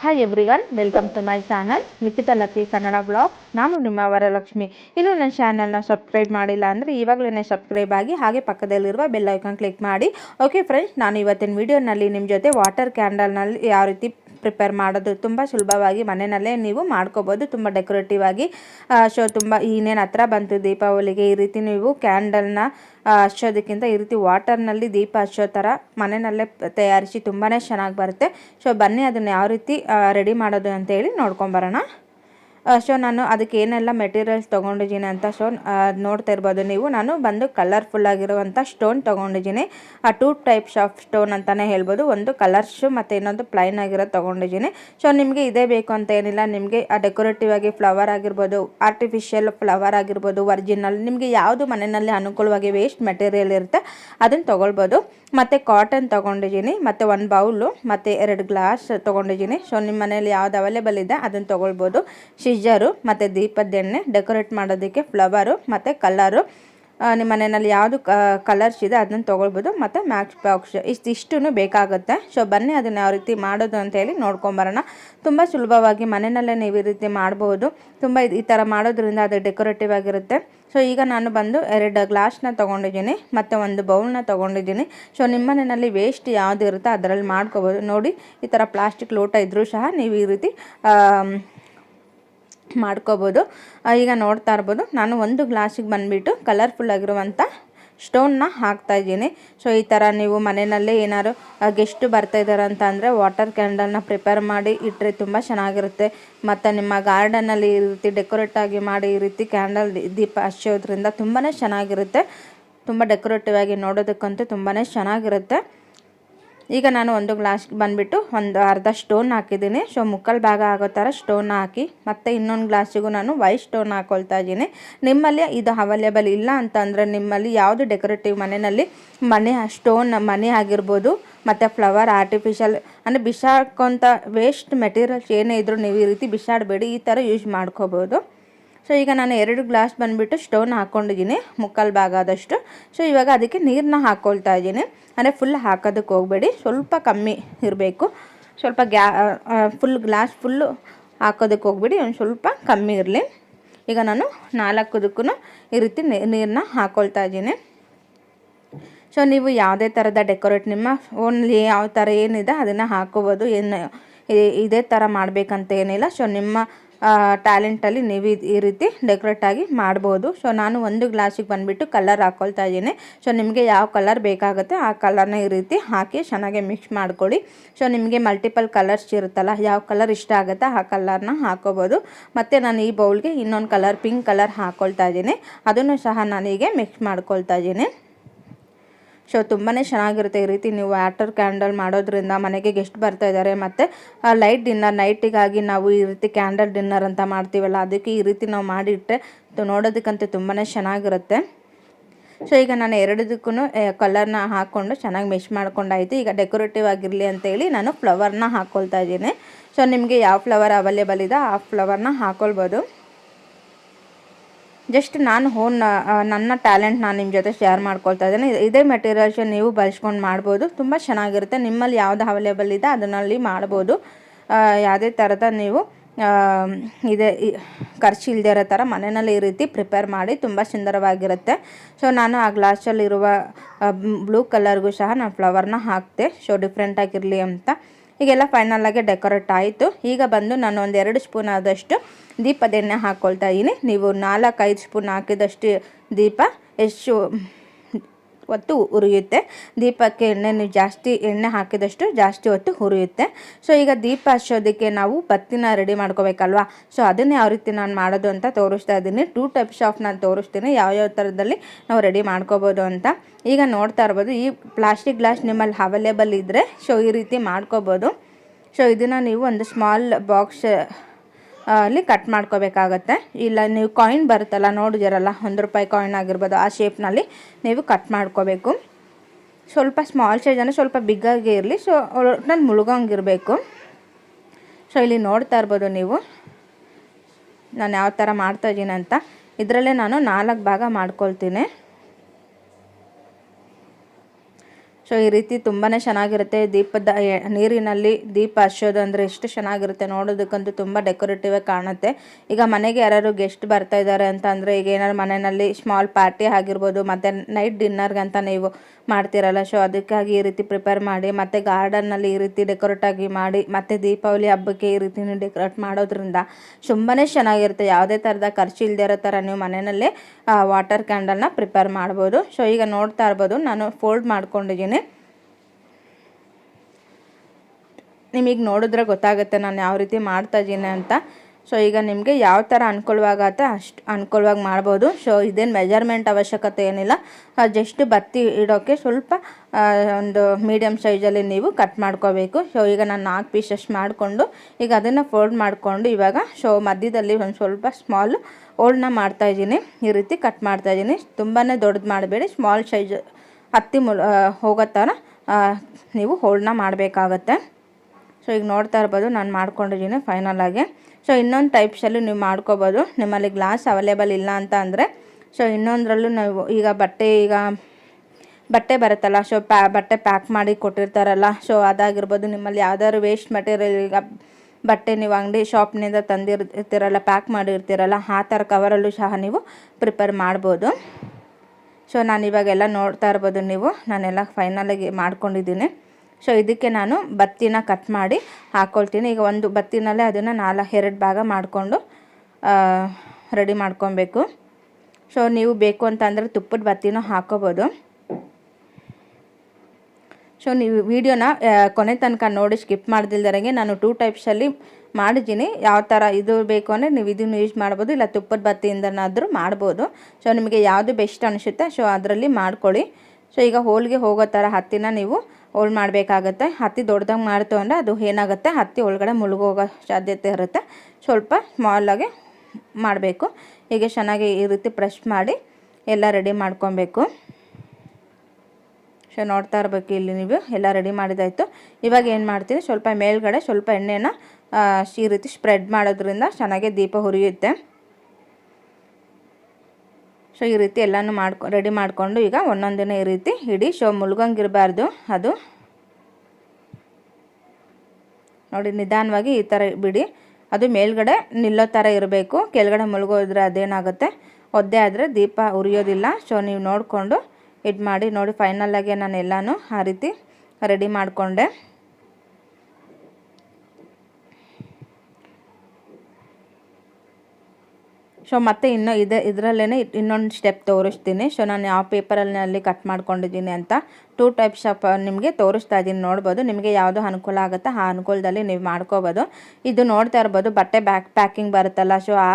Hi everyone welcome to my channel Nikhita Lathi Kannada blog ನಾನು ನಿಮ್ಮ ವರಲಕ್ಷ್ಮಿ. ಇನ್ನು ನನ್ನ ಚಾನಲ್ನ ಸಬ್ಸ್ಕ್ರೈಬ್ ಮಾಡಿಲ್ಲ ಅಂದರೆ ಇವಾಗಲೇ ಸಬ್ಸ್ಕ್ರೈಬ್ ಆಗಿ ಹಾಗೆ ಪಕ್ಕದಲ್ಲಿರುವ ಬೆಲ್ ಐಕಾನ್ ಕ್ಲಿಕ್ ಮಾಡಿ. ಓಕೆ ಫ್ರೆಂಡ್ಸ್ ನಾನು ಇವತ್ತಿನ ವಿಡಿಯೋನಲ್ಲಿ ನಿಮ್ಮ ಜೊತೆ ವಾಟರ್ ಕ್ಯಾಂಡಲ್ನಲ್ಲಿ ಯಾವ ರೀತಿ ಪ್ರಿಪೇರ್ ಮಾಡೋದು ತುಂಬ ಸುಲಭವಾಗಿ ಮನೆಯಲ್ಲೇ ನೀವು ಮಾಡ್ಕೋಬೋದು. ತುಂಬ ಡೆಕೋರೇಟಿವ್ ಆಗಿ ಸೊ ತುಂಬ ಇನ್ನೇನು ಹತ್ರ ಬಂತು ದೀಪಾವಳಿಗೆ ಈ ರೀತಿ ನೀವು ಕ್ಯಾಂಡಲ್ನ ಹಚ್ಚೋದಕ್ಕಿಂತ ಈ ರೀತಿ ವಾಟರ್ನಲ್ಲಿ ದೀಪ ಹಚ್ಚೋ ಥರ ಮನೆಯಲ್ಲೇ ತಯಾರಿಸಿ ತುಂಬಾ ಚೆನ್ನಾಗಿ ಬರುತ್ತೆ. ಸೊ ಬನ್ನಿ ಅದನ್ನು ಯಾವ ರೀತಿ ರೆಡಿ ಮಾಡೋದು ಅಂತೇಳಿ ನೋಡ್ಕೊಂಬರೋಣ ಸೊ ನಾನು ಅದಕ್ಕೆ ಏನೆಲ್ಲ ಮೆಟೀರಿಯಲ್ಸ್ ತೊಗೊಂಡಿದ್ದೀನಿ ಅಂತ ಸೊ ನೋಡ್ತಾ ಇರ್ಬೋದು ನೀವು. ನಾನು ಬಂದು ಕಲರ್ಫುಲ್ ಆಗಿರುವಂಥ ಸ್ಟೋನ್ ತೊಗೊಂಡಿದ್ದೀನಿ. ಆ ಟೂ ಟೈಪ್ಸ್ ಆಫ್ ಸ್ಟೋನ್ ಅಂತಲೇ ಹೇಳ್ಬೋದು. ಒಂದು ಕಲರ್ಸು ಮತ್ತು ಇನ್ನೊಂದು ಪ್ಲೈನ್ ಆಗಿರೋದು ತೊಗೊಂಡಿದ್ದೀನಿ. ಸೊ ನಿಮಗೆ ಇದೇ ಬೇಕು ಅಂತ ಏನಿಲ್ಲ. ನಿಮಗೆ, ಆ ಡೆಕೋರೇಟಿವ್ ಆಗಿ ಫ್ಲವರ್ ಆಗಿರ್ಬೋದು ಆರ್ಟಿಫಿಷಿಯಲ್ ಫ್ಲವರ್ ಆಗಿರ್ಬೋದು ಒರಿಜಿನಲ್ ನಿಮಗೆ ಯಾವುದು ಮನೆಯಲ್ಲಿ ಅನುಕೂಲವಾಗಿ ವೇಸ್ಟ್ ಮೆಟೀರಿಯಲ್ ಇರುತ್ತೆ ಅದನ್ನು ತೊಗೊಳ್ಬೋದು. ಮತ್ತು ಕಾಟನ್ ತೊಗೊಂಡಿದ್ದೀನಿ, ಮತ್ತು ಒಂದು ಬೌಲು ಮತ್ತು ಎರಡು ಗ್ಲಾಸ್ ತೊಗೊಂಡಿದ್ದೀನಿ. ಸೊ ನಿಮ್ಮ ಮನೇಲಿ ಯಾವ್ದು ಅವೈಲೇಬಲ್ ಇದೆ ಅದನ್ನು ತೊಗೊಳ್ಬೋದು. ಸಿಜರು ಮತ್ತು ಎಣ್ಣೆ, ಡೆಕೋರೇಟ್ ಮಾಡೋದಕ್ಕೆ ಫ್ಲವರು, ಮತ್ತು ಕಲ್ಲರು ನಿಮ್ಮ ಮನೆಯಲ್ಲಿ ಯಾವುದು ಕಲರ್ಸ್ ಇದೆ, ಅದನ್ನ ತೊಗೊಳ್ಬೋದು, ಮತ್ತು ಮ್ಯಾಕ್ಸ್ ಬಾಕ್ಸ್. ಇಷ್ಟು ಬೇಕಾಗುತ್ತೆ. ಸೊ ಬನ್ನಿ, ಅದನ್ನು ಯಾವ ರೀತಿ ಮಾಡೋದು ಅಂತ ಹೇಳಿ ನೋಡ್ಕೊಂಬರೋಣ ತುಂಬ ಸುಲಭವಾಗಿ ಮನೆಯಲ್ಲೇ ನೀವು ಈ ರೀತಿ ಮಾಡ್ಬೋದು. ತುಂಬ ಈ ಥರ ಮಾಡೋದ್ರಿಂದ ಅದು ಡೆಕೋರೇಟಿವ್ ಆಗಿರುತ್ತೆ. ಸೊ ಈಗ ನಾನು ಬಂದು ಎರಡು ಗ್ಲಾಸ್ನ ತೊಗೊಂಡಿದ್ದೀನಿ, ಮತ್ತು ಒಂದು ಬೌಲ್ನ ತೊಗೊಂಡಿದ್ದೀನಿ. ಸೊ ನಿಮ್ಮ ಮನೆಯಲ್ಲಿ ವೇಸ್ಟ್ ಯಾವುದು ಇರುತ್ತೋ ಅದರಲ್ಲಿ ಮಾಡ್ಕೋಬೋದು. ನೋಡಿ, ಈ ಥರ ಪ್ಲಾಸ್ಟಿಕ್ ಲೋಟ ಇದ್ದರೂ ಸಹ ನೀವು ಈ ರೀತಿ ಮಾಡ್ಕೋಬೋದು. ಈಗ ನೋಡ್ತಾ ಇರ್ಬೋದು, ನಾನು ಒಂದು ಗ್ಲಾಸಿಗೆ ಬಂದುಬಿಟ್ಟು ಕಲರ್ಫುಲ್ ಆಗಿರುವಂಥ ಸ್ಟೋನ್ನ ಹಾಕ್ತಾಯಿದ್ದೀನಿ ಸೊ ಈ ಥರ ನೀವು ಮನೆಯಲ್ಲೇ ಏನಾದ್ರು ಗೆಸ್ಟ್ ಬರ್ತಾ ಇದ್ದಾರೆ ಅಂತ ಅಂದರೆ ವಾಟರ್ ಕ್ಯಾಂಡಲ್ನ ಪ್ರಿಪೇರ್ ಮಾಡಿ ಇಟ್ಟರೆ ತುಂಬ ಚೆನ್ನಾಗಿರುತ್ತೆ. ಮತ್ತು ನಿಮ್ಮ ಗಾರ್ಡನಲ್ಲಿ ಈ ರೀತಿ ಡೆಕೋರೇಟ್ ಆಗಿ ಮಾಡಿ ಈ ರೀತಿ ಕ್ಯಾಂಡಲ್ ದೀಪ ಹಚ್ಚೋದ್ರಿಂದ ತುಂಬಾ ಚೆನ್ನಾಗಿರುತ್ತೆ. ತುಂಬ ಡೆಕೋರೇಟಿವ್ ಆಗಿ ನೋಡೋದಕ್ಕಂತೂ ತುಂಬಾ ಚೆನ್ನಾಗಿರುತ್ತೆ. ಈಗ ನಾನು ಒಂದು ಗ್ಲಾಸ್ ಬಂದುಬಿಟ್ಟು ಒಂದು ಅರ್ಧ ಸ್ಟೋನ್ ಹಾಕಿದ್ದೀನಿ. ಸೊ ಮುಕ್ಕಲ್ ಭಾಗ ಆಗೋ ಥರ ಸ್ಟೋನ್ ಹಾಕಿ, ಮತ್ತು ಇನ್ನೊಂದು ಗ್ಲಾಸಿಗೂ ನಾನು ವೈಟ್ ಸ್ಟೋನ್ ಹಾಕೊಳ್ತಾ ಇದ್ದೀನಿ. ನಿಮ್ಮಲ್ಲಿ ಇದು ಅವೈಲೇಬಲ್ ಇಲ್ಲ ಅಂತಂದರೆ ನಿಮ್ಮಲ್ಲಿ ಯಾವುದು ಡೆಕೋರೇಟಿವ್ ಮನೆಯಲ್ಲಿ ಮನೆ ಸ್ಟೋನ್ ಮನೆ ಆಗಿರ್ಬೋದು, ಮತ್ತು ಫ್ಲವರ್ ಆರ್ಟಿಫಿಷಿಯಲ್ ಅಂದರೆ ಬಿಸಾಡ್ಕೊತ ವೇಸ್ಟ್ ಮೆಟೀರಿಯಲ್ಸ್ ಏನೇ ಇದ್ದರೂ ನೀವು ಈ ರೀತಿ ಬಿಸಾಡಬೇಡಿ, ಈ ಥರ ಯೂಸ್ ಮಾಡ್ಕೋಬೋದು. ಸೊ ಈಗ ನಾನು ಎರಡು ಗ್ಲಾಸ್ ಬಂದುಬಿಟ್ಟು ಸ್ಟೋನ್ ಹಾಕ್ಕೊಂಡಿದ್ದೀನಿ. ಮುಕ್ಕಾಲು ಭಾಗ ಆದಷ್ಟು. ಸೊ ಇವಾಗ ಅದಕ್ಕೆ ನೀರನ್ನ ಹಾಕ್ಕೊಳ್ತಾ ಇದ್ದೀನಿ. ಅಂದರೆ ಫುಲ್ ಹಾಕೋದಕ್ಕೆ ಹೋಗಬೇಡಿ. ಸ್ವಲ್ಪ ಕಮ್ಮಿ ಇರಬೇಕು. ಸ್ವಲ್ಪ ಗ್ಯಾ ಫುಲ್ ಗ್ಲಾಸ್ ಫುಲ್ಲು ಹಾಕೋದಕ್ಕೆ ಹೋಗ್ಬೇಡಿ. ಒಂದು ಸ್ವಲ್ಪ ಕಮ್ಮಿ ಇರಲಿ. ಈಗ ನಾನು ನಾಲ್ಕುದಕ್ಕೂ ಈ ರೀತಿ ನೀರನ್ನ ಹಾಕ್ಕೊಳ್ತಾ ಇದ್ದೀನಿ. ಸೊ ನೀವು ಯಾವುದೇ ಥರದ ಡೆಕೋರೇಟ್, ನಿಮ್ಮ ಓನ್ಲಿ ಯಾವ ಥರ ಏನಿದೆ ಅದನ್ನು ಹಾಕೋಬೋದು. ಏನು ಇದೇ ಥರ ಮಾಡಬೇಕಂತ ಏನಿಲ್ಲ. ಸೊ ನಿಮ್ಮ ಟ್ಯಾಲೆಂಟಲ್ಲಿ ನೀವು ಈ ರೀತಿ ಡೆಕೋರೇಟಾಗಿ ಮಾಡ್ಬೋದು. ಸೊ ನಾನು ಒಂದು ಗ್ಲಾಸಿಗೆ ಬಂದುಬಿಟ್ಟು ಕಲರ್ ಹಾಕ್ಕೊಳ್ತಾ ಇದ್ದೀನಿ. ಸೊ ನಿಮಗೆ ಯಾವ ಕಲರ್ ಬೇಕಾಗುತ್ತೆ ಆ ಕಲರ್ನ ಈ ರೀತಿ ಹಾಕಿ ಚೆನ್ನಾಗಿ ಮಿಕ್ಸ್ ಮಾಡ್ಕೊಳ್ಳಿ. ಸೊ ನಿಮಗೆ ಮಲ್ಟಿಪಲ್ ಕಲರ್ಸ್ ಇರುತ್ತಲ್ಲ, ಯಾವ ಕಲರ್ ಇಷ್ಟ ಆಗುತ್ತೆ ಆ ಕಲರ್ನ ಹಾಕೋಬೋದು. ಮತ್ತು ನಾನು ಈ ಬೌಲ್ಗೆ ಇನ್ನೊಂದು ಕಲರ್ ಪಿಂಕ್ ಕಲರ್ ಹಾಕ್ಕೊಳ್ತಾ ಇದ್ದೀನಿ. ಅದನ್ನು ಸಹ ನಾನೀಗ ಮಿಕ್ಸ್ ಮಾಡ್ಕೊಳ್ತಾ ಇದ್ದೀನಿ. ಸೊ ತುಂಬಾ ಚೆನ್ನಾಗಿರುತ್ತೆ ಈ ರೀತಿ ನೀವು ವಾಟರ್ ಕ್ಯಾಂಡಲ್ ಮಾಡೋದ್ರಿಂದ ಮನೆಗೆ ಗೆಸ್ಟ್ ಬರ್ತಾ ಇದ್ದಾರೆ. ಮತ್ತು ಲೈಟ್ ಡಿನ್ನರ್ ನೈಟಿಗಾಗಿ ನಾವು ಈ ರೀತಿ ಕ್ಯಾಂಡಲ್ ಡಿನ್ನರ್ ಅಂತ ಮಾಡ್ತೀವಲ್ಲ, ಅದಕ್ಕೆ ಈ ರೀತಿ ನಾವು ಮಾಡಿಟ್ಟರೆ ನೋಡೋದಕ್ಕಂತೂ ತುಂಬಾ ಚೆನ್ನಾಗಿರುತ್ತೆ. ಸೊ, ಈಗ ನಾನು ಎರಡದಕ್ಕೂ ಕಲರ್ನ ಹಾಕ್ಕೊಂಡು ಚೆನ್ನಾಗಿ ಮಿಶ್ ಮಾಡ್ಕೊಂಡಾಯಿತು. ಈಗ ಡೆಕೋರೇಟಿವ್ ಆಗಿರಲಿ ಅಂತೇಳಿ ನಾನು ಫ್ಲವರ್ನ ಹಾಕ್ಕೊಳ್ತಾ ಇದ್ದೀನಿ. ಸೊ, ನಿಮಗೆ ಯಾವ ಫ್ಲವರ್ ಅವೈಲೇಬಲ್ ಇದೆ ಆ ಫ್ಲವರ್ನ ಹಾಕ್ಕೊಳ್ಬೋದು ಜಸ್ಟ್ ನಾನು ಹೋನ್ ನನ್ನ ಟ್ಯಾಲೆಂಟ್ ನಾನು ನಿಮ್ಮ ಜೊತೆ ಶೇರ್ ಮಾಡ್ಕೊಳ್ತಾ ಇದ್ದೇನೆ. ಇದೇ ಮೆಟೀರಿಯಲ್ಸ್ ನೀವು ಬಳಸ್ಕೊಂಡು ಮಾಡ್ಬೋದು. ತುಂಬ ಚೆನ್ನಾಗಿರುತ್ತೆ. ನಿಮ್ಮಲ್ಲಿ ಯಾವ್ದು ಅವೈಲೇಬಲ್ ಇದೆ ಅದನ್ನಲ್ಲಿ ಮಾಡ್ಬೋದು. ಯಾವುದೇ ಥರದ ನೀವು ಇದೆ ಖರ್ಚು ಇಲ್ಲದೆ ಇರೋ ಥರ ಮನೆಯಲ್ಲಿ ಈ ರೀತಿ ಪ್ರಿಪೇರ್ ಮಾಡಿ ತುಂಬ ಸುಂದರವಾಗಿರುತ್ತೆ. ಸೊ ನಾನು ಆ ಗ್ಲಾಸಲ್ಲಿರುವ ಬ್ಲೂ ಕಲರ್ಗೂ ಸಹ ನಾನು ಫ್ಲವರ್ನ ಹಾಕ್ತೆ. ಸೊ ಡಿಫ್ರೆಂಟಾಗಿರಲಿ ಅಂತ. ಈಗೆಲ್ಲ ಫೈನಲಾಗಿ ಡೆಕೋರೇಟ್ ಆಯಿತು. ಈಗ ಬಂದು ನಾನು ಎರಡು ಸ್ಪೂನ್ ಆದಷ್ಟು ದೀಪದ ಎಣ್ಣೆ ಹಾಕ್ಕೊಳ್ತಾ ಇದ್ದೀನಿ. ನೀವು ನಾಲ್ಕೈದು ಸ್ಪೂನ್ ಹಾಕಿದಷ್ಟು ದೀಪ. ಎಷ್ಟು ಹೊತ್ತು ಉರಿಯುತ್ತೆ. ದೀಪಕ್ಕೆ ಎಣ್ಣೆ ನೀವು ಜಾಸ್ತಿ, ಎಣ್ಣೆ ಹಾಕಿದಷ್ಟು ಜಾಸ್ತಿ ಹೊತ್ತು ಹುರಿಯುತ್ತೆ ಸೊ, ಈಗ ದೀಪ ಹಚ್ಚೋದಕ್ಕೆ ನಾವು ಬತ್ತಿನ ರೆಡಿ ಮಾಡ್ಕೋಬೇಕಲ್ವಾ? ಸೊ, ಅದನ್ನ ಯಾವ ರೀತಿ ನಾನು ಮಾಡೋದು ಅಂತ ತೋರಿಸ್ತಾ ಇದ್ದೀನಿ. ಟೂ ಟೈಪ್ಸ್ ಆಫ್ ನಾನು ತೋರಿಸ್ತೀನಿ. ಯಾವ್ಯಾವ ಥರದಲ್ಲಿ ನಾವು ರೆಡಿ ಮಾಡ್ಕೋಬೋದು ಅಂತ. ಈಗ ನೋಡ್ತಾ ಇರ್ಬೋದು, ಈ ಪ್ಲಾಸ್ಟಿಕ್ ಗ್ಲಾಸ್ ನಿಮ್ಮಲ್ಲಿ ಅವೈಲೇಬಲ್ ಇದ್ದರೆ ಸೊ ಈ ರೀತಿ ಮಾಡ್ಕೋಬೋದು. ಸೊ, ಇದನ್ನು ನೀವು ಒಂದು ಸ್ಮಾಲ್ ಬಾಕ್ಸ್ ಅಲ್ಲಿ ಕಟ್ ಮಾಡ್ಕೋಬೇಕಾಗತ್ತೆ. ಇಲ್ಲ, ನೀವು ಕಾಯಿನ್ ಬರುತ್ತಲ್ಲ ನೋಡಿದಿರಲ್ಲ ಒಂದು ರೂಪಾಯಿ ಕಾಯಿನ್ ಆಗಿರ್ಬೋದು, ಆ ಶೇಪ್ನಲ್ಲಿ ನೀವು ಕಟ್ ಮಾಡ್ಕೋಬೇಕು. ಸ್ವಲ್ಪ ಸ್ಮಾಲ್ ಸೈಜ್ ಅಂದರೆ ಸ್ವಲ್ಪ ಬಿಗ್ಗಾಗಿ ಇರಲಿ ಸೊ ನಾನು ಮುಳುಗಂಗಿರಬೇಕು ಸೊ ಇಲ್ಲಿ ನೋಡ್ತಾ ಇರ್ಬೋದು ನೀವು. ನಾನು ಯಾವ ಥರ ಮಾಡ್ತಾಯಿದ್ದೀನಿ ಅಂತ. ಇದರಲ್ಲೇ ನಾನು ನಾಲ್ಕು ಭಾಗ ಮಾಡ್ಕೊಳ್ತೀನಿ. ಸೊ ಈ ರೀತಿ ತುಂಬಾ ಚೆನ್ನಾಗಿರುತ್ತೆ. ದೀಪದ ನೀರಿನಲ್ಲಿ ದೀಪ ಹಚ್ಚೋದು ಅಂದರೆ ಎಷ್ಟು ಚೆನ್ನಾಗಿರುತ್ತೆ ನೋಡೋದಕ್ಕಂತೂ ತುಂಬ ಡೆಕೋರೇಟಿವ್ ಆಗಿ ಕಾಣುತ್ತೆ. ಈಗ ಮನೆಗೆ ಯಾರು ಗೆಸ್ಟ್ ಬರ್ತಾ ಇದ್ದಾರೆ ಅಂತ ಅಂದರೆ ಈಗ ಏನಾದ್ರು ಮನೆಯಲ್ಲಿ ಸ್ಮಾಲ್ ಪಾರ್ಟಿ ಆಗಿರ್ಬೋದು, ಮತ್ತು ನೈಟ್ ಡಿನ್ನರ್ಗೆ ಅಂತ ನೀವು ಮಾಡ್ತೀರಲ್ಲ? ಸೊ ಅದಕ್ಕಾಗಿ ಈ ರೀತಿ ಪ್ರಿಪೇರ್ ಮಾಡಿ, ಮತ್ತು ಗಾರ್ಡನ್ನಲ್ಲಿ ಈ ರೀತಿ ಡೆಕೋರೇಟಾಗಿ ಮಾಡಿ, ಮತ್ತು ದೀಪಾವಳಿ ಹಬ್ಬಕ್ಕೆ ಈ ರೀತಿ ಡೆಕೋರೇಟ್ ಮಾಡೋದ್ರಿಂದ ತುಂಬಾ ಚೆನ್ನಾಗಿರುತ್ತೆ. ಯಾವುದೇ ಥರದ ಖರ್ಚು ಇಲ್ಲದೆ ಇರೋ ಥರ ನೀವು ಮನೆಯಲ್ಲೇ ವಾಟರ್ ಕ್ಯಾಂಡಲ್ನ ಪ್ರಿಪೇರ್ ಮಾಡ್ಬೋದು. ಸೊ ಈಗ ನೋಡ್ತಾ ಇರ್ಬೋದು, ನಾನು ಫೋಲ್ಡ್ ಮಾಡ್ಕೊಂಡಿದ್ದೀನಿ. ನಿಮಗೆ ನೋಡಿದ್ರೆ ಗೊತ್ತಾಗುತ್ತೆ ನಾನು ಯಾವ ರೀತಿ ಮಾಡ್ತಾ ಇದ್ದೀನಿ ಅಂತ. ಸೊ ಈಗ ನಿಮಗೆ ಯಾವ ಥರ ಅನುಕೂಲವಾಗತ್ತೆ ಅಷ್ಟು ಅನುಕೂಲವಾಗಿ ಮಾಡ್ಬೋದು. ಸೊ ಇದೇನು ಮೆಜರ್ಮೆಂಟ್ ಅವಶ್ಯಕತೆ ಏನಿಲ್ಲ. ಜಸ್ಟ್ ಬತ್ತಿ ಇಡೋಕ್ಕೆ ಸ್ವಲ್ಪ ಒಂದು ಮೀಡಿಯಮ್ ಸೈಜಲ್ಲಿ ನೀವು ಕಟ್ ಮಾಡ್ಕೋಬೇಕು. ಸೊ ಈಗ ನಾನು ನಾಲ್ಕು ಪೀಸಸ್ ಮಾಡಿಕೊಂಡು, ಈಗ ಅದನ್ನು ಫೋಲ್ಡ್ ಮಾಡಿಕೊಂಡು ಇವಾಗ ಸೊ ಮಧ್ಯದಲ್ಲಿ ಒಂದು ಸ್ವಲ್ಪ ಸ್ಮಾಲ್ ಓಲ್ಡ್ನ ಮಾಡ್ತಾಯಿದ್ದೀನಿ ಈ ರೀತಿ ಕಟ್ ಮಾಡ್ತಾಯಿದ್ದೀನಿ ತುಂಬಾ ದೊಡ್ಡದು ಮಾಡಬೇಡಿ. ಸ್ಮಾಲ್ ಸೈಜ್ ಹತ್ತಿ ಮುಲ್ ಹೋಗೋ ಥರ ನೀವು ಹೋಲ್ಡ್ನ ಮಾಡಬೇಕಾಗತ್ತೆ. ಸೊ ಈಗ ನೋಡ್ತಾ ಇರ್ಬೋದು. ನಾನು ಮಾಡ್ಕೊಂಡಿದ್ದೀನಿ ಫೈನಲಾಗಿ ಸೊ ಇನ್ನೊಂದು ಟೈಪ್ಸಲ್ಲೂ ನೀವು ಮಾಡ್ಕೋಬೋದು. ನಿಮ್ಮಲ್ಲಿ ಗ್ಲಾಸ್ ಅವೈಲೇಬಲ್ ಇಲ್ಲ ಅಂತ ಅಂದರೆ, ಸೊ ಇನ್ನೊಂದರಲ್ಲೂ ನಾವು ಈಗ ಬಟ್ಟೆ ಈಗ ಬಟ್ಟೆ ಬರುತ್ತಲ್ಲ, ಸೊ ಪ್ಯಾ ಬಟ್ಟೆ ಪ್ಯಾಕ್ ಮಾಡಿ ಕೊಟ್ಟಿರ್ತಾರಲ್ಲ, ಸೊ ಅದಾಗಿರ್ಬೋದು. ನಿಮ್ಮಲ್ಲಿ ಯಾವ್ದಾದ್ರು ವೇಸ್ಟ್ ಮೆಟೀರಿಯಲ್ ಈಗ ಬಟ್ಟೆ ನೀವು ಅಂಗಡಿ ಶಾಪ್ನಿಂದ ತಂದಿರ್ತೀರಲ್ಲ, ಪ್ಯಾಕ್ ಮಾಡಿರ್ತೀರಲ್ಲ, ಆ ಥರ ಕವರಲ್ಲೂ ಸಹ ನೀವು ಪ್ರಿಪೇರ್ ಮಾಡ್ಬೋದು. ಸೊ ನಾನು ಇವಾಗೆಲ್ಲ ನೋಡ್ತಾ ಇರ್ಬೋದು ನೀವು. ನಾನೆಲ್ಲ ಫೈನಲಾಗಿ ಮಾಡ್ಕೊಂಡಿದ್ದೀನಿ. ಸೊ ಇದಕ್ಕೆ ನಾನು ಬತ್ತಿನ ಕಟ್ ಮಾಡಿ ಹಾಕ್ಕೊಳ್ತೀನಿ ಈಗ ಒಂದು ಬತ್ತಿನಲ್ಲೇ ಅದನ್ನು ನಾಲ್ಕು ಎರಡು ಭಾಗ ಮಾಡಿಕೊಂಡು ರೆಡಿ ಮಾಡ್ಕೊಬೇಕು. ಸೊ ನೀವು ಬೇಕು ಅಂತಂದರೆ ತುಪ್ಪದ ಬತ್ತಿನೂ ಹಾಕೋಬೋದು. ಸೊ ನೀವು ವಿಡಿಯೋನ ಕೊನೆ ತನಕ ನೋಡಿ ಸ್ಕಿಪ್ ಮಾಡ್ದಿಲ್ದರಂಗೆ ನಾನು ಟೂ ಟೈಪ್ಸಲ್ಲಿ ಮಾಡಿದ್ದೀನಿ. ಯಾವ ಥರ ಇದು ಬೇಕು ಅಂದರೆ ನೀವು ಇದನ್ನು ಯೂಸ್ ಮಾಡ್ಬೋದು, ಇಲ್ಲ ತುಪ್ಪದ ಬತ್ತಿಯಿಂದನಾದರೂ ಮಾಡ್ಬೋದು. ಸೊ ನಿಮಗೆ ಯಾವುದು ಬೆಸ್ಟ್ ಅನಿಸುತ್ತೆ ಸೊ ಅದರಲ್ಲಿ ಮಾಡ್ಕೊಳ್ಳಿ. ಸೊ ಈಗ ಹೋಲ್ಗೆ ಹೋಗೋ ಥರ ಹತ್ತಿನ ನೀವು ಹೋಲ್ ಮಾಡಬೇಕಾಗತ್ತೆ. ಹತ್ತಿ ದೊಡ್ಡದಾಗಿ ಮಾಡ್ತು ಅಂದರೆ ಅದು ಏನಾಗುತ್ತೆ? ಹತ್ತಿ ಒಳಗಡೆ ಮುಳುಗೋಗೋ ಸಾಧ್ಯತೆ ಇರುತ್ತೆ. ಸ್ವಲ್ಪ ಸ್ಮಾಲಾಗಿ ಮಾಡಬೇಕು. ಹೀಗೆ ಚೆನ್ನಾಗಿ ಈ ರೀತಿ ಪ್ರೆಸ್ ಮಾಡಿ ಎಲ್ಲ ರೆಡಿ ಮಾಡ್ಕೊಬೇಕು. ಸೊ ನೋಡ್ತಾ ಇರಬೇಕು ಇಲ್ಲಿ ನೀವು. ಎಲ್ಲ ರೆಡಿ ಮಾಡಿದಾಯಿತು. ಇವಾಗ ಏನು ಮಾಡ್ತೀನಿ ಸ್ವಲ್ಪ ಮೇಲ್ಗಡೆ ಸ್ವಲ್ಪ ಎಣ್ಣೆನ ಈ ರೀತಿ ಸ್ಪ್ರೆಡ್ ಮಾಡೋದ್ರಿಂದ ಚೆನ್ನಾಗಿ ದೀಪ ಹುರಿಯುತ್ತೆ. ಸೊ, ಈ ರೀತಿ ಎಲ್ಲನೂ ಮಾಡ್ಕೊ ರೆಡಿ ಮಾಡಿಕೊಂಡು ಈಗ ಒಂದೊಂದಿನ ಈ ರೀತಿ ಇಡೀ. ಸೊ, ಮುಳುಗಂಗಿರಬಾರ್ದು ಅದು. ನೋಡಿ, ನಿಧಾನವಾಗಿ ಈ ಥರ ಬಿಡಿ. ಅದು ಮೇಲ್ಗಡೆ ನಿಲ್ಲೋ ಥರ ಇರಬೇಕು. ಕೆಳಗಡೆ ಮುಳುಗೋದ್ರೆ ಅದೇನಾಗುತ್ತೆ? ಒದ್ದೆ ಆದರೆ ದೀಪ ಉರಿಯೋದಿಲ್ಲ. ಸೊ, ನೀವು ನೋಡಿಕೊಂಡು ಇದು ಮಾಡಿ ನೋಡಿ ಫೈನಲಾಗಿ ನಾನು ಎಲ್ಲನೂ ಆ ರೀತಿ ರೆಡಿ ಮಾಡಿಕೊಂಡೆ. ಸೊ ಮತ್ತೆ ಇನ್ನು ಇದೆ ಇದರಲ್ಲೇ ಇನ್ನೊಂದು ಸ್ಟೆಪ್ ತೋರಿಸ್ತೀನಿ. ಸೊ ನಾನು ಯಾವ ಪೇಪರಲ್ಲಿ ಕಟ್ ಮಾಡ್ಕೊಂಡಿದ್ದೀನಿ ಅಂತ ಟೂ ಟೈಪ್ಸ್ ಆಫ್ ನಿಮಗೆ ತೋರಿಸ್ತಾ ಇದ್ದೀನಿ. ನೋಡ್ಬೋದು ನಿಮಗೆ ಯಾವುದು ಅನುಕೂಲ ಆಗುತ್ತೆ ಆ ಅನುಕೂಲದಲ್ಲಿ ನೀವು ಮಾಡ್ಕೋಬೋದು. ಇದು ನೋಡ್ತಾ ಇರ್ಬೋದು, ಬಟ್ಟೆ ಬ್ಯಾಕ್ ಪ್ಯಾಕಿಂಗ್ ಬರುತ್ತಲ್ಲ ಸೊ ಆ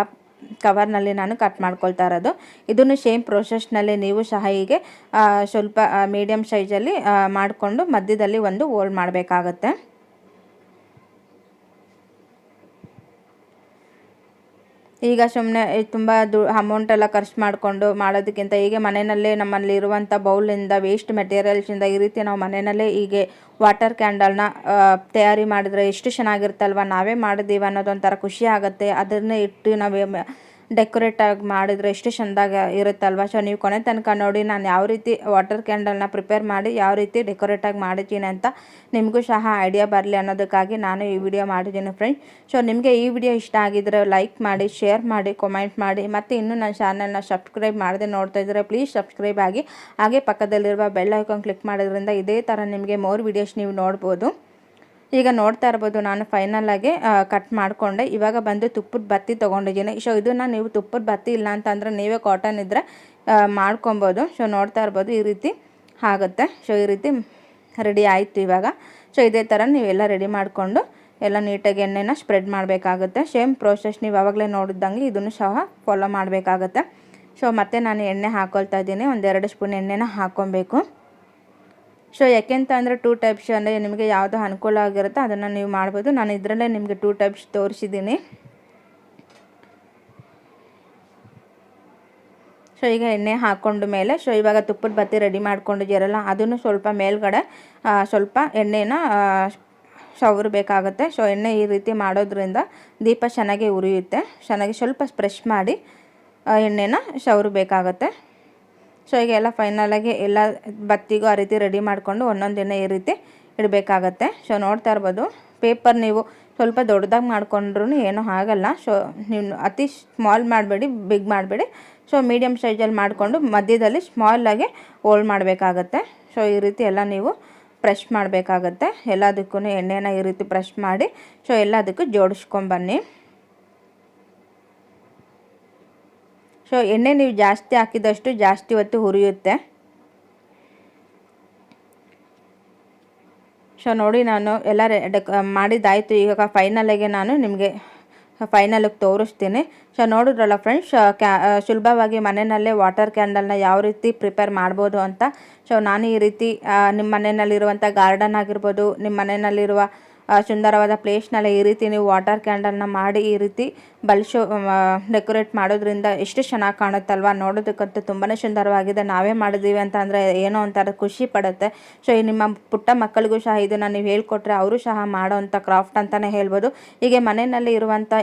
ಕವರ್ನಲ್ಲಿ ನಾನು ಕಟ್ ಮಾಡ್ಕೊಳ್ತಾ ಇರೋದು. ಇದನ್ನು ಸೇಮ್ ಪ್ರೊಸೆಸ್ನಲ್ಲಿ ನೀವು ಸಹ ಹೀಗೆ ಸ್ವಲ್ಪ ಮೀಡಿಯಮ್ ಸೈಜಲ್ಲಿ ಮಾಡಿಕೊಂಡು ಮಧ್ಯದಲ್ಲಿ ಒಂದು ಓಲ್ಡ್ ಮಾಡಬೇಕಾಗತ್ತೆ. ಈಗ ಸುಮ್ಮನೆ ತುಂಬ ದು ಅಮೌಂಟ್ ಎಲ್ಲ ಖರ್ಚು ಮಾಡಿಕೊಂಡು ಮಾಡೋದಕ್ಕಿಂತ ಹೀಗೆ ಮನೆಯಲ್ಲೇ ನಮ್ಮಲ್ಲಿ ಇರುವಂಥ ಬೌಲಿಂದ ವೇಸ್ಟ್ ಮೆಟೀರಿಯಲ್ಸಿಂದ ಈ ರೀತಿ ನಾವು ಮನೆಯಲ್ಲೇ ಹೀಗೆ ವಾಟರ್ ಕ್ಯಾಂಡಲ್ನ ತಯಾರಿ ಮಾಡಿದ್ರೆ ಎಷ್ಟು ಚೆನ್ನಾಗಿರುತ್ತಲ್ವ? ನಾವೇ ಮಾಡಿದ್ದೀವಿ ಅನ್ನೋದೊಂಥರ ಖುಷಿ ಆಗುತ್ತೆ. ಅದನ್ನೇ ಇಟ್ಟು ನಾವು ಡೆಕೋರೇಟ್ ಆಗಿ ಮಾಡಿದರೆ ಎಷ್ಟು ಚೆಂದಾಗ ಇರುತ್ತಲ್ವ? ಸೊ ನೀವು ಕೊನೆ ತನಕ ನೋಡಿ ನಾನು ಯಾವ ರೀತಿ ವಾಟರ್ ಕ್ಯಾಂಡಲ್ನ ಪ್ರಿಪೇರ್ ಮಾಡಿ, ಯಾವ ರೀತಿ ಡೆಕೋರೇಟ್ ಆಗಿ ಮಾಡಿದ್ದೀನಿ ಅಂತ ನಿಮಗೂ ಸಹ ಐಡಿಯಾ ಬರಲಿ ಅನ್ನೋದಕ್ಕಾಗಿ ನಾನು ಈ ವಿಡಿಯೋ ಮಾಡಿದ್ದೀನಿ ಫ್ರೆಂಡ್ಸ್ ಸೊ ನಿಮಗೆ ಈ ವಿಡಿಯೋ ಇಷ್ಟ ಆಗಿದ್ರೆ ಲೈಕ್ ಮಾಡಿ ಶೇರ್ ಮಾಡಿ ಕಮೆಂಟ್ ಮಾಡಿ. ಮತ್ತು ಇನ್ನೂ ನನ್ನ ಚಾನಲ್ನ ಸಬ್ಸ್ಕ್ರೈಬ್ ಮಾಡದೆ ನೋಡ್ತಾ ಇದ್ದರೆ ಪ್ಲೀಸ್ ಸಬ್ಸ್ಕ್ರೈಬ್ ಆಗಿ. ಹಾಗೆ ಪಕ್ಕದಲ್ಲಿರುವ ಬೆಲ್ ಐಕಾನ್ ಕ್ಲಿಕ್ ಮಾಡೋದ್ರಿಂದ ಇದೇ ಥರ ನಿಮಗೆ ಮೋರ್ ವಿಡಿಯೋಸ್ ನೀವು ನೋಡ್ಬೋದು. ಈಗ ನೋಡ್ತಾ ಇರ್ಬೋದು ನಾನು ಫೈನಲಾಗಿ ಕಟ್ ಮಾಡಿಕೊಂಡೆ. ಇವಾಗ ಬಂದು ತುಪ್ಪದ ಬತ್ತಿ ತೊಗೊಂಡಿದ್ದೀನಿ. ಸೊ ಇದನ್ನು ನೀವು ತುಪ್ಪದ ಬತ್ತಿ ಇಲ್ಲ ಅಂತಂದರೆ ನೀವೇ ಕಾಟನ್ ಇದ್ದರೆ ಮಾಡ್ಕೊಬೋದು. ಸೊ ನೋಡ್ತಾ ಇರ್ಬೋದು ಈ ರೀತಿ ಆಗುತ್ತೆ. ಸೊ ಈ ರೀತಿ ರೆಡಿ ಆಯಿತು ಇವಾಗ. ಸೊ ಇದೇ ಥರ ನೀವೆಲ್ಲ ರೆಡಿ ಮಾಡಿಕೊಂಡು ಎಲ್ಲ ನೀಟಾಗಿ ಎಣ್ಣೆನ ಸ್ಪ್ರೆಡ್ ಮಾಡಬೇಕಾಗುತ್ತೆ. ಸೇಮ್ ಪ್ರೋಸೆಸ್ ನೀವು ಆವಾಗಲೇ ನೋಡಿದಂಗೆ ಇದನ್ನು ಸಹ ಫಾಲೋ ಮಾಡಬೇಕಾಗತ್ತೆ. ಸೊ ಮತ್ತೆ ನಾನು ಎಣ್ಣೆ ಹಾಕೊಳ್ತಾ ಇದ್ದೀನಿ. ಒಂದೆರಡು ಸ್ಪೂನ್ ಎಣ್ಣೆನ ಹಾಕ್ಕೊಬೇಕು ಸೊ ಯಾಕೆಂತ ಅಂದರೆ ಟೂ ಟೈಪ್ಸ್ ಅಂದರೆ ನಿಮಗೆ ಯಾವುದು ಅನುಕೂಲ ಆಗಿರುತ್ತೋ ಅದನ್ನು ನೀವು ಮಾಡ್ಬೋದು. ನಾನು ಇದರಲ್ಲೇ ನಿಮಗೆ ಟೂ ಟೈಪ್ಸ್ ತೋರಿಸಿದ್ದೀನಿ. ಸೊ ಈಗ ಎಣ್ಣೆ ಹಾಕ್ಕೊಂಡ ಮೇಲೆ ಸೊ ಇವಾಗ ತುಪ್ಪದ ಬತ್ತಿ ರೆಡಿ ಮಾಡ್ಕೊಂಡಿದ್ದೀರಲ್ಲ, ಅದನ್ನು ಸ್ವಲ್ಪ ಮೇಲ್ಗಡೆ ಸ್ವಲ್ಪ ಎಣ್ಣೆನ ಸವರಬೇಕಾಗುತ್ತೆ ಸೊ ಎಣ್ಣೆ ಈ ರೀತಿ ಮಾಡೋದ್ರಿಂದ ದೀಪ ಚೆನ್ನಾಗಿ ಉರಿಯುತ್ತೆ. ಚೆನ್ನಾಗಿ ಸ್ವಲ್ಪ ಸ್ಪ್ರೆಶ್ ಮಾಡಿ ಎಣ್ಣೆನ ಸವರಬೇಕಾಗತ್ತೆ ಸೊ ಈಗ ಎಲ್ಲ ಫೈನಲಾಗಿ ಎಲ್ಲ ಬತ್ತಿಗೂ ಆ ರೀತಿ ರೆಡಿ ಮಾಡಿಕೊಂಡು ಒಂದೊಂದು ದಿನ ಈ ರೀತಿ ಇಡಬೇಕಾಗತ್ತೆ. ಸೊ ನೋಡ್ತಾ ಇರ್ಬೋದು. ಪೇಪರ್ ನೀವು ಸ್ವಲ್ಪ ದೊಡ್ಡದಾಗಿ ಮಾಡಿಕೊಂಡ್ರೂ ಏನೂ ಆಗಲ್ಲ. ಸೊ ನೀವು ಅತಿ ಸ್ಮಾಲ್ ಮಾಡಬೇಡಿ ಬಿಗ್ ಮಾಡಬೇಡಿ. ಸೊ ಮೀಡಿಯಮ್ ಸೈಜಲ್ಲಿ ಮಾಡಿಕೊಂಡು ಮಧ್ಯದಲ್ಲಿ ಸ್ಮಾಲಾಗಿ ಹೋಲ್ಡ್ ಮಾಡಬೇಕಾಗತ್ತೆ. ಸೊ ಈ ರೀತಿ ಎಲ್ಲ ನೀವು ಪ್ರೆಶ್ ಮಾಡಬೇಕಾಗತ್ತೆ. ಎಲ್ಲದಕ್ಕೂ ಎಣ್ಣೆನ ಈ ರೀತಿ ಪ್ರೆಶ್ ಮಾಡಿ ಸೊ ಎಲ್ಲದಕ್ಕೂ ಜೋಡಿಸ್ಕೊಂಬನ್ನಿ ಸೊ ಎಣ್ಣೆ ನೀವು ಜಾಸ್ತಿ ಹಾಕಿದಷ್ಟು ಜಾಸ್ತಿ ಹೊತ್ತು ಹುರಿಯುತ್ತೆ. ಸೊ ನೋಡಿ ನಾನು ಎಲ್ಲ ರೆಡ್ ಮಾಡಿದ್ದಾಯಿತು. ಈಗ ಫೈನಲಿಗೆ ನಾನು ನಿಮಗೆ ಫೈನಲಿಗೆ ತೋರಿಸ್ತೀನಿ. ಸೊ ನೋಡಿದ್ರಲ್ಲ ಫ್ರೆಂಡ್ಸ್ ಕ್ಯಾ ಸುಲಭವಾಗಿ ಮನೆಯಲ್ಲೇ ವಾಟರ್ ಕ್ಯಾಂಡಲ್ನ ಯಾವ ರೀತಿ ಪ್ರಿಪೇರ್ ಮಾಡ್ಬೋದು ಅಂತ. ಸೊ ನಾನು ಈ ರೀತಿ ನಿಮ್ಮ ಮನೆಯಲ್ಲಿರುವಂಥ ಗಾರ್ಡನ್ ಆಗಿರ್ಬೋದು ನಿಮ್ಮ ಮನೆಯಲ್ಲಿರುವ ಸುಂದರವಾದ ಪ್ಲೇಸ್ನೆಲ್ಲ ಈ ರೀತಿ ನೀವು ವಾಟರ್ ಕ್ಯಾಂಡಲ್ನ ಮಾಡಿ ಈ ರೀತಿ ಬಲ್ಶೋ ಡೆಕೋರೇಟ್ ಮಾಡೋದ್ರಿಂದ ಎಷ್ಟು ಚೆನ್ನಾಗಿ ಕಾಣುತ್ತಲ್ವ? ನೋಡೋದಕ್ಕಂತೂ ತುಂಬಾ ಸುಂದರವಾಗಿದೆ. ನಾವೇ ಮಾಡಿದ್ದೀವಿ ಅಂತ ಅಂದರೆ ಏನೋ ಒಂಥರ ಖುಷಿ ಪಡುತ್ತೆ. ಸೊ ನಿಮ್ಮ ಪುಟ್ಟ ಮಕ್ಕಳಿಗೂ ಸಹ ಇದನ್ನು ನೀವು ಹೇಳ್ಕೊಟ್ರೆ ಅವರು ಸಹ ಮಾಡೋವಂಥ ಕ್ರಾಫ್ಟ್ ಅಂತಲೇ ಹೇಳ್ಬೋದು. ಹೀಗೆ ಮನೆಯಲ್ಲಿ ಇರುವಂಥ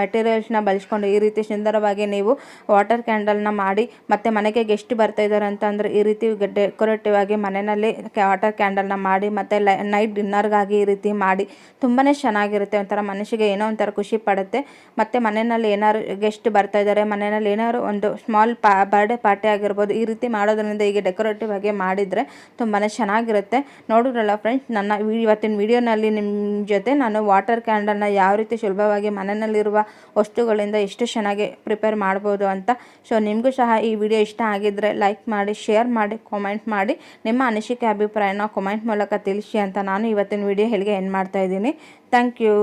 ಮೆಟೀರಿಯಲ್ಸ್ನ ಬಳಸ್ಕೊಂಡು ಈ ರೀತಿ ಸುಂದರವಾಗಿ ನೀವು ವಾಟರ್ ಕ್ಯಾಂಡಲ್ನ ಮಾಡಿ ಮತ್ತು ಮನೆಗೆ ಗೆಸ್ಟ್ ಬರ್ತಾ ಇದ್ದಾರೆ ಅಂತಂದರೆ ಈ ರೀತಿ ಡೆಕೋರೇಟಿವ್ ಆಗಿ ಮನೆಯಲ್ಲಿ ವಾಟರ್ ಕ್ಯಾಂಡಲ್ನ ಮಾಡಿ ಮತ್ತು ನೈಟ್ ಡಿನ್ನರ್ಗಾಗಿ ಈ ರೀತಿ ಮಾಡಿ ತುಂಬಾ ಚೆನ್ನಾಗಿರುತ್ತೆ, ಒಂಥರ ಮನಸ್ಸಿಗೆ ಏನೋ ಒಂಥರ ಖುಷಿ ಪಡುತ್ತೆ. ಮತ್ತು ಮನೆಯಲ್ಲಿ ಏನಾದ್ರು ಗೆಸ್ಟ್ ಬರ್ತಾ ಇದ್ದಾರೆ, ಮನೆಯಲ್ಲಿ ಏನಾದ್ರು ಒಂದು ಸ್ಮಾಲ್ ಪಾ ಬರ್ಡೇ ಪಾರ್ಟಿ ಆಗಿರ್ಬೋದು, ಈ ರೀತಿ ಮಾಡೋದ್ರಿಂದ ಈಗ ಡೆಕೋರೇಟಿವ್ ಆಗಿ ಮಾಡಿದರೆ ತುಂಬಾ ಚೆನ್ನಾಗಿರುತ್ತೆ. ನೋಡಿದ್ರಲ್ಲ ಫ್ರೆಂಡ್ಸ್ ನನ್ನ ಇವತ್ತಿನ ವಿಡಿಯೋನಲ್ಲಿ ನಿಮ್ಮ ಜೊತೆ ನಾನು ವಾಟರ್ ಕ್ಯಾಂಡಲ್ನ ಯಾವ ರೀತಿ ಸುಲಭವಾಗಿ ಮನೆಯಲ್ಲಿರುವ ವಸ್ತುಗಳಿಂದ ಎಷ್ಟು ಚೆನ್ನಾಗಿ ಪ್ರಿಪೇರ್ ಮಾಡ್ಬೋದು ಅಂತ. ಸೊ ನಿಮಗೂ ಸಹ ಈ ವಿಡಿಯೋ ಇಷ್ಟ ಆಗಿದ್ದರೆ ಲೈಕ್ ಮಾಡಿ ಶೇರ್ ಮಾಡಿ ಕಾಮೆಂಟ್ ಮಾಡಿ. ನಿಮ್ಮ ಅನಿಸಿಕೆ, ಅಭಿಪ್ರಾಯನ ಕಾಮೆಂಟ್ ಮೂಲಕ ತಿಳಿಸಿ ಅಂತ ನಾನು ಇವತ್ತಿನ ವಿಡಿಯೋ ಹೇಳಿಗೆ ಏನು ಮಾಡ್ತಾ ಇದ್ದೀನಿ. Thank you